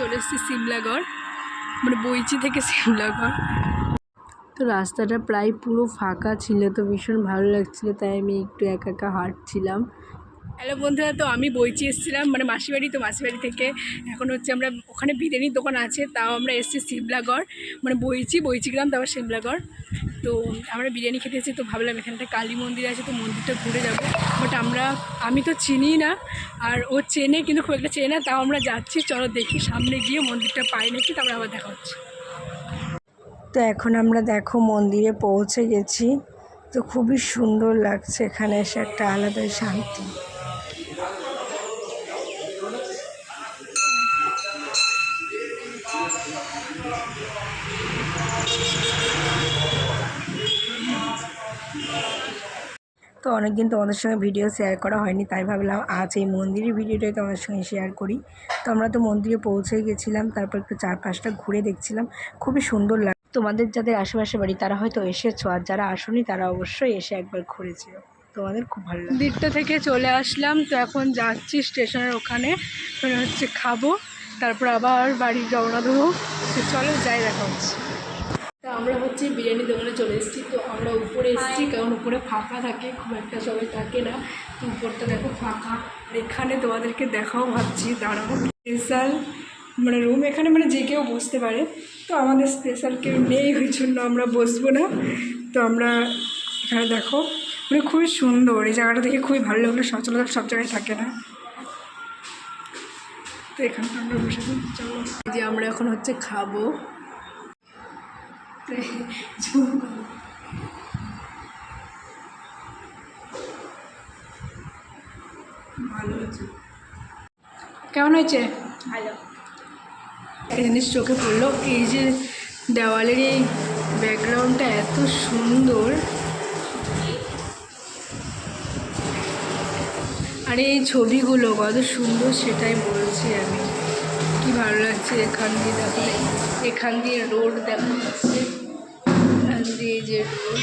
চলে এসেছি সিমলাগড় মানে বইচি থেকে সিমলাগড়। তো রাস্তাটা প্রায় পুরো ফাঁকা ছিল, তো ভীষণ ভালো লাগছিল, তাই আমি একটু একা একা হাঁটছিলাম। হ্যালো বন্ধুরা, তো আমি বইচি এসেছিলাম মানে মাসিবাড়ি, তো মাসিবাড়ি থেকে। এখন হচ্ছে আমরা ওখানে বিরিয়ানির দোকান আছে, তাও আমরা এসেছি শিমলাগড় মানে বইচি বইচি গ্রাম, তারপর শিমলাগড় তো আমরা বিরিয়ানি খেতে এসেছি, তো ভাবলাম এখানটা কালী মন্দির আছে, তো মন্দিরটা ঘুরে যাব। বাট আমরা, আমি তো চিনি না, আর ও চেনে কিন্তু খুব একটা চেনে তাও আমরা যাচ্ছি, চলো দেখি সামনে গিয়ে মন্দিরটা পাই নাকি, তারপরে আবার দেখা হচ্ছে। তো এখন আমরা দেখো মন্দিরে পৌঁছে গেছি, তো খুবই সুন্দর লাগছে এখানে এসে একটা আলাদাই শান্তি। তো অনেকদিন তোমাদের সঙ্গে ভিডিও শেয়ার করা হয়নি, তাই ভাবলাম আজ এই মন্দিরের ভিডিওটাই তোমাদের সঙ্গে শেয়ার করি। তো আমরা তো মন্দিরে পৌঁছে গেছিলাম, তারপর একটু চারপাশটা ঘুরে দেখছিলাম, খুবই সুন্দর লাগ তোমাদের যাদের আশেপাশে বাড়ি, তারা হয়তো এসেছ, আর যারা আসনি, তারা অবশ্যই এসে একবার ঘুরেছিল। তোমাদের খুব ভালো লাগে দিকটা থেকে চলে আসলাম, তো এখন যাচ্ছি স্টেশনের ওখানে হচ্ছে খাব, তারপর আবার বাড়ি রওনা দেবো। চলো, যাই দেখা হচ্ছে। আমরা হচ্ছে বিরিয়ানি দোকানে চলে এসেছি, তো আমরা উপরে এসেছি, কারণ উপরে ফাঁকা থাকে, খুব একটা সবাই থাকে না। তো উপরটা দেখো ফাঁকা, আর এখানে তোমাদেরকে দেখাও ভাবছি দাঁড়াবো স্পেশাল মানে রুম এখানে মানে যে কেউ বসতে পারে, তো আমাদের স্পেশাল কেউ নেই, ওই জন্য আমরা বসবো না। তো আমরা এখানে দেখো মানে খুবই সুন্দর, এই জায়গাটা দেখে খুবই ভালো লাগল, সচরাচর সব জায়গায় থাকে না। তো এখানটা আমরা বসে চলো। যে আমরা এখন হচ্ছে খাব। ভালো হয়েছে। কেমন হয়েছে? ভালো। একটা জিনিস চোখে পড়ল? এই যে দেওয়ালের এই ব্যাকগ্রাউন্ডটা এত সুন্দর। আর এই ছবিগুলো কত সুন্দর সেটাই বলছি আমি। কি ভালো লাগছে এখান দিয়ে দেখো এখান দিয়ে রোড দেখা যাচ্ছে। এখান দিয়ে যে রোড।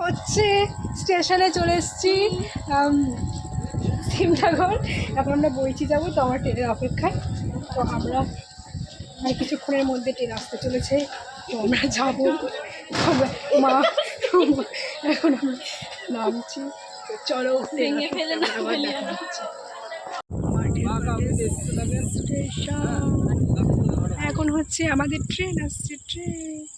হচ্ছে স্টেশনে চলে এসেছি সিমলাগড় এখন আমরা বইছি যাব, তো আমার ট্রেনের অপেক্ষায়। তো আমরা আর কিছুক্ষণের মধ্যে ট্রেন আসতে চলেছে, তো আমরা যাব। মা এখন আমরা নামছি। চলো ভেঙে ফেলে না। এখন হচ্ছে আমাদের ট্রেন আসছে ট্রেন